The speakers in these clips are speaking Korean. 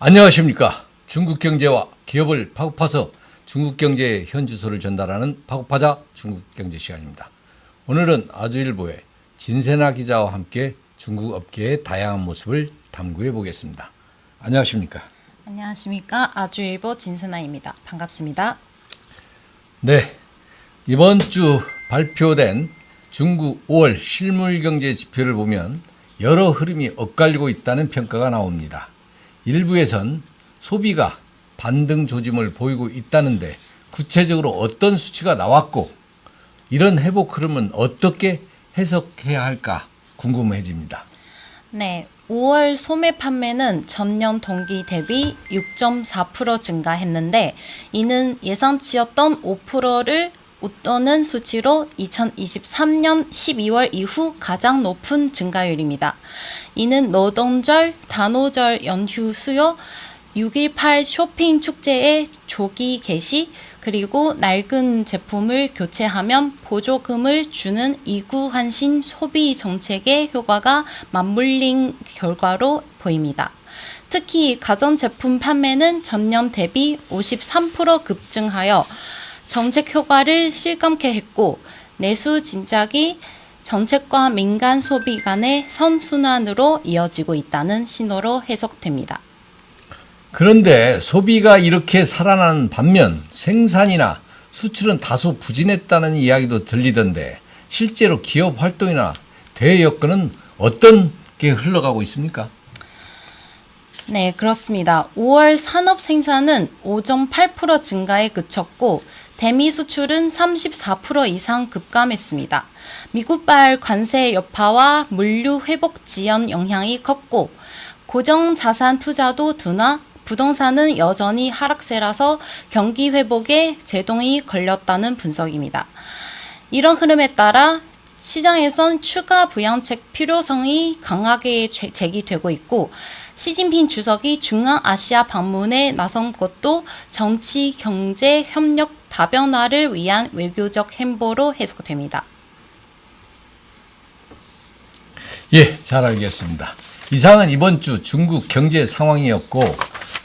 안녕하십니까. 중국 경제와 기업을 파고파서 중국 경제의 현 주소를 전달하는 파고파자 중국 경제 시간입니다. 오늘은 아주일보의 진세나 기자와 함께 중국 업계의 다양한 모습을 탐구해 보겠습니다. 안녕하십니까. 안녕하십니까 아주일보 진선아입니다. 반갑습니다. 네. 이번 주 발표된 중국 5월 실물 경제 지표를 보면 여러 흐름이 엇갈리고 있다는 평가가 나옵니다. 일부에선 소비가 반등 조짐을 보이고 있다는데 구체적으로 어떤 수치가 나왔고 이런 회복 흐름은 어떻게 해석해야 할까 궁금해집니다. 네, 5월 소매 판매는 전년 동기 대비 6.4% 증가했는데 이는 예상치였던 5%를 웃도는 수치로 2023년 12월 이후 가장 높은 증가율입니다. 이는 노동절, 단오절 연휴 수요, 6.18 쇼핑 축제의 조기 개시, 그리고 낡은 제품을 교체하면 보조금을 주는 이구 환신 소비 정책의 효과가 맞물린 결과로 보입니다. 특히 가전제품 판매는 전년 대비 53% 급증하여 정책 효과를 실감케 했고 내수 진작이 정책과 민간 소비 간의 선순환으로 이어지고 있다는 신호로 해석됩니다. 그런데 소비가 이렇게 살아나는 반면 생산이나 수출은 다소 부진했다는 이야기도 들리던데 실제로 기업 활동이나 대외 여건은 어떤 게 흘러가고 있습니까? 네, 그렇습니다. 5월 산업 생산은 5.8% 증가에 그쳤고 대미 수출은 34% 이상 급감했습니다. 미국발 관세 여파와 물류 회복 지연 영향이 컸고 고정 자산 투자도 둔화, 부동산은 여전히 하락세라서 경기 회복에 제동이 걸렸다는 분석입니다. 이런 흐름에 따라 시장에선 추가 부양책 필요성이 강하게 제- 제기되고 있고 시진핑 주석이 중앙아시아 방문에 나선 것도 정치 경제 협력 다변화를 위한 외교적 행보로 해석됩니다. 예, 잘 알겠습니다. 이상은 이번 주 중국 경제 상황이었고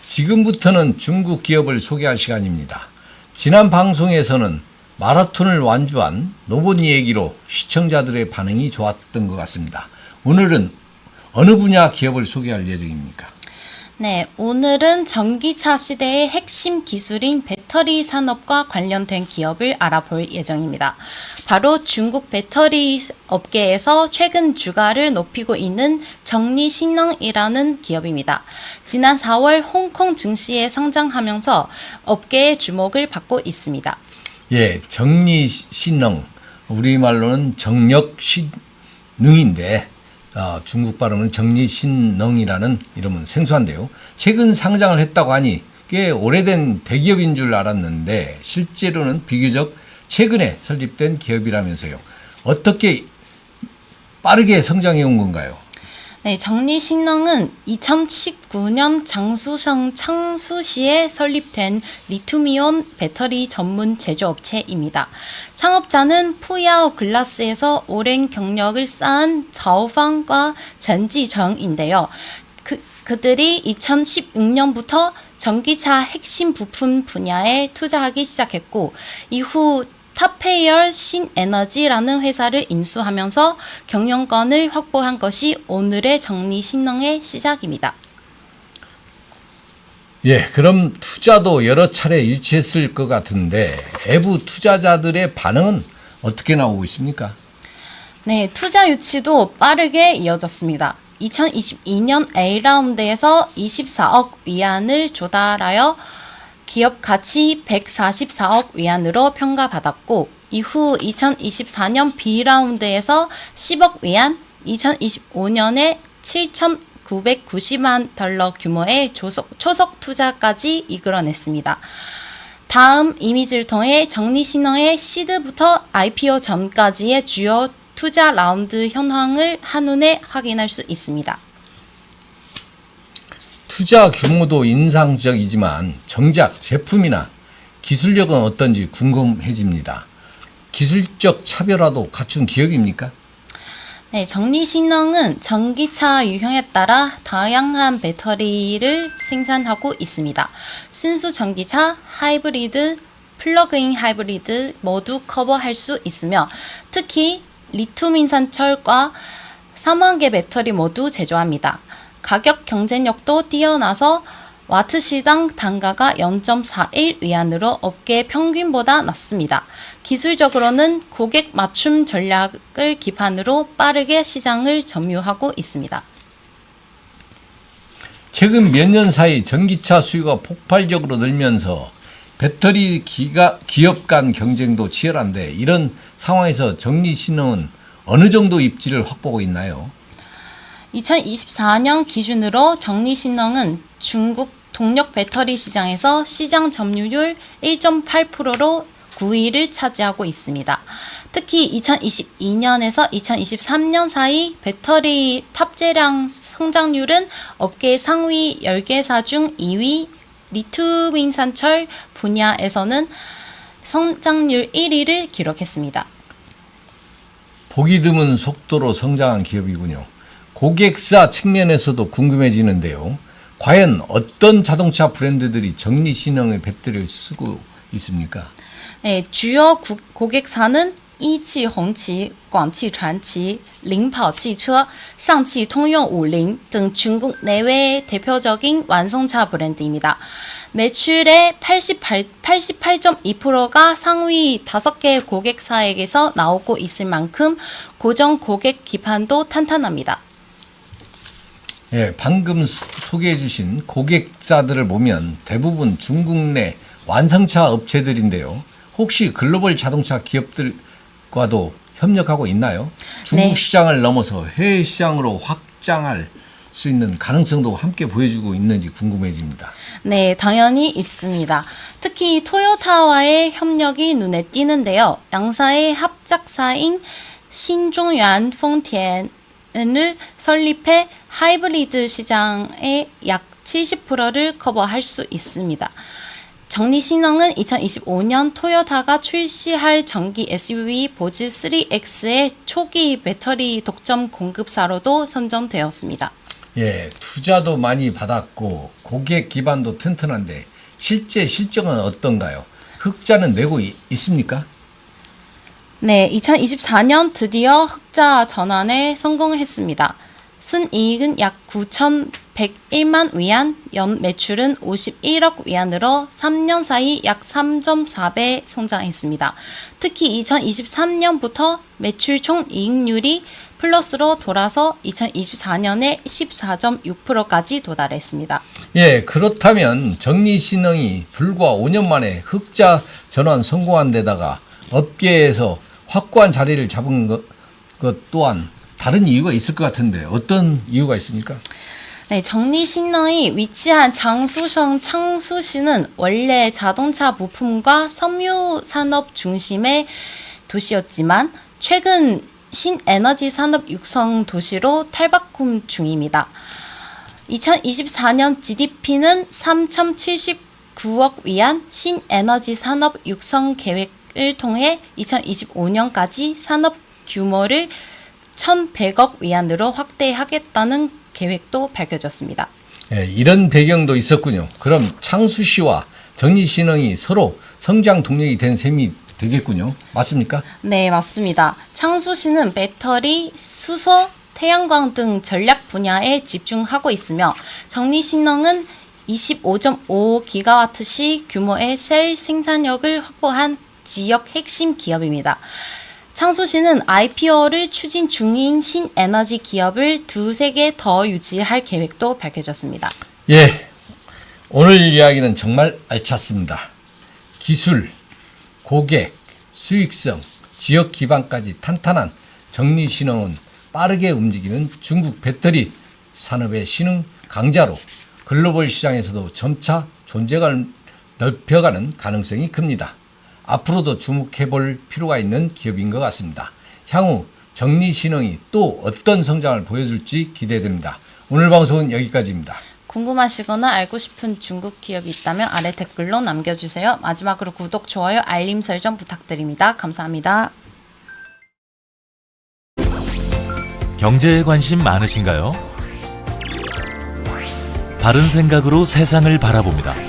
지금부터는 중국 기업을 소개할 시간입니다. 지난 방송에서는 마라톤을 완주한 노보니 얘기로 시청자들의 반응이 좋았던 것 같습니다. 오늘은 어느 분야 기업을 소개할 예정입니까? 네, 오늘은 전기차 시대의 핵심 기술인 배터리 산업과 관련된 기업을 알아볼 예정입니다. 바로 중국 배터리 업계에서 최근 주가를 높이고 있는 정리신능이라는 기업입니다. 지난 4월 홍콩 증시에 상장하면서 업계의 주목을 받고 있습니다. 예, 정리신능 우리말로는 정력신능인데 어, 중국 발음은 정리신능이라는 이름은 생소한데요. 최근 상장을 했다고 하니 꽤 오래된 대기업인 줄 알았는데 실제로는 비교적 최근에 설립된 기업이라면서요. 어떻게 빠르게 성장해 온 건가요? 네, 정리신능은 2019년 장수성 창수시에 설립된 리튬이온 배터리 전문 제조업체입니다. 창업자는 푸야오 글라스에서 오랜 경력을 쌓은 자오방과 전지정인데요. 그, 그들이 2016년부터 전기차 핵심 부품 분야에 투자하기 시작했고 이후 탑페이얼 신에너지라는 회사를 인수하면서 경영권을 확보한 것이 오늘의 정리 신능의 시작입니다. 예, 그럼 투자도 여러 차례 유치했을 것 같은데 외부 투자자들의 반응은 어떻게 나오고 있습니까? 네, 투자 유치도 빠르게 이어졌습니다. 2022년 A라운드에서 24억 위안을 조달하여 기업 가치 144억 위안으로 평가받았고 이후 2024년 B라운드에서 10억 위안, 2025년에 7,990만 달러 규모의 조속, 초속 투자까지 이끌어냈습니다. 다음 이미지를 통해 정리신흥의 시드부터 IPO 전까지의 주요 투자 라운드 현황을 한눈에 확인할 수 있습니다. 투자 규모도 인상적이지만 정작 제품이나 기술력은 어떤지 궁금해집니다. 기술적 차별화도 갖춘 기업입니까? 네, 정리신흥은 전기차 유형에 따라 다양한 배터리를 생산하고 있습니다. 순수 전기차, 하이브리드, 플러그인 하이브리드 모두 커버할 수 있으며 특히 리튬 인산철과 삼원계 배터리 모두 제조합니다. 가격 경쟁력도 뛰어나서 와트 시당 단가가 0.41 위안으로 업계 평균보다 낮습니다. 기술적으로는 고객 맞춤 전략을 기반으로 빠르게 시장을 점유하고 있습니다. 최근 몇 년 사이 전기차 수요가 폭발적으로 늘면서 배터리 기가, 기업 간 경쟁도 치열한데 이런 상황에서 정리신흥은 어느 정도 입지를 확보하고 있나요? 2024년 기준으로 정리신흥은 중국 동력 배터리 시장에서 시장 점유율 1.8%로 9위를 차지하고 있습니다. 특히 2022년에서 2023년 사이 배터리 탑재량 성장률은 업계 상위 10개사 중 2위, 리튬 인산철 분야에서는 성장률 1위를 기록했습니다. 보기 드문 속도로 성장한 기업이군요. 고객사 측면에서도 궁금해지는데요. 과연 어떤 자동차 브랜드들이 정리신흥의 배터리를 쓰고 있습니까? 네, 주요 구- 고객사는 이汽红旗、广汽传祺、领跑汽车、上汽通用五菱등 중국 내외의 대표적인 완성차 브랜드입니다. 매출의 88, 88.2%가 상위 5개 고객사에게서 나오고 있을 만큼 고정 고객 기반도 탄탄합니다. 예, 방금 소- 소개해 주신 고객사들을 보면 대부분 중국 내 완성차 업체들인데요. 혹시 글로벌 자동차 기업들과도 협력하고 있나요? 중국 네. 시장을 넘어서 해외 시장으로 확장할 수 있는 가능성도 함께 보여주고 있는지 궁금해집니다. 네, 당연히 있습니다. 특히 토요타와의 협력이 눈에 띄는데요. 양사의 합작사인 신종유안 豐田 을 설립해 하이브리드 시장의 약 70%를 커버할 수 있습니다. 정리신흥은 2025년 토요타가 출시할 전기 SUV 보즈 3X의 초기 배터리 독점 공급사로도 선정되었습니다. 예, 투자도 많이 받았고 고객 기반도 튼튼한데 실제 실적은 어떤가요? 흑자는 내고 이- 있습니까? 네, 2024년 드디어 흑자 전환에 성공했습니다. 순이익은 약 9,101만 위안, 연 매출은 51억 위안으로 3년 사이 약 3.4배 성장했습니다. 특히 2023년부터 매출 총 이익률이 플러스로 돌아서 2024년에 14.6%까지 도달했습니다. 예, 그렇다면 정리 신흥이 불과 5년 만에 흑자 전환 성공한 데다가 업계에서 확고한 자리를 잡은 것, 것 또한 다른 이유가 있을 것 같은데 어떤 이유가 있습니까? 네, 정리신너이 위치한 장수성 창수시는 원래 자동차 부품과 섬유 산업 중심의 도시였지만 최근 신에너지 산업 육성 도시로 탈바꿈 중입니다. 2024년 GDP는 3,079억 위안 신에너지 산업 육성 계획 을 통해 2025년까지 산업 규모를 1,100억 위안으로 확대하겠다는 계획도 밝혀졌습니다. 예, 이런 배경도 있었군요. 그럼 창수 씨와 정리 신흥이 서로 성장 동력이 된 셈이 되겠군요. 맞습니까? 네, 맞습니다. 창수시는 배터리, 수소, 태양광 등 전략 분야에 집중하고 있으며 정리 신흥은 25.5기가와트시 규모의 셀 생산력을 확보한 지역 핵심 기업입니다. 창수시는 IPO를 추진 중인 신에너지 기업을 두세 개 더 유지할 계획도 밝혀졌습니다. 예. 오늘 이야기는 정말 알찼습니다. 기술, 고객, 수익성, 지역 기반까지 탄탄한 정리신흥은 빠르게 움직이는 중국 배터리 산업의 신흥 강자로 글로벌 시장에서도 점차 존재감을 넓혀가는 가능성이 큽니다. 앞으로도 주목해 볼 필요가 있는 기업인 것 같습니다. 향후 정리신흥이 또 어떤 성장을 보여줄지 기대됩니다. 오늘 방송은 여기까지입니다. 궁금하시거나 알고 싶은 중국 기업이 있다면 아래 댓글로 남겨주세요. 마지막으로 구독, 좋아요, 알림 설정 부탁드립니다. 감사합니다. 경제에 관심 많으신가요? 바른 생각으로 세상을 바라봅니다.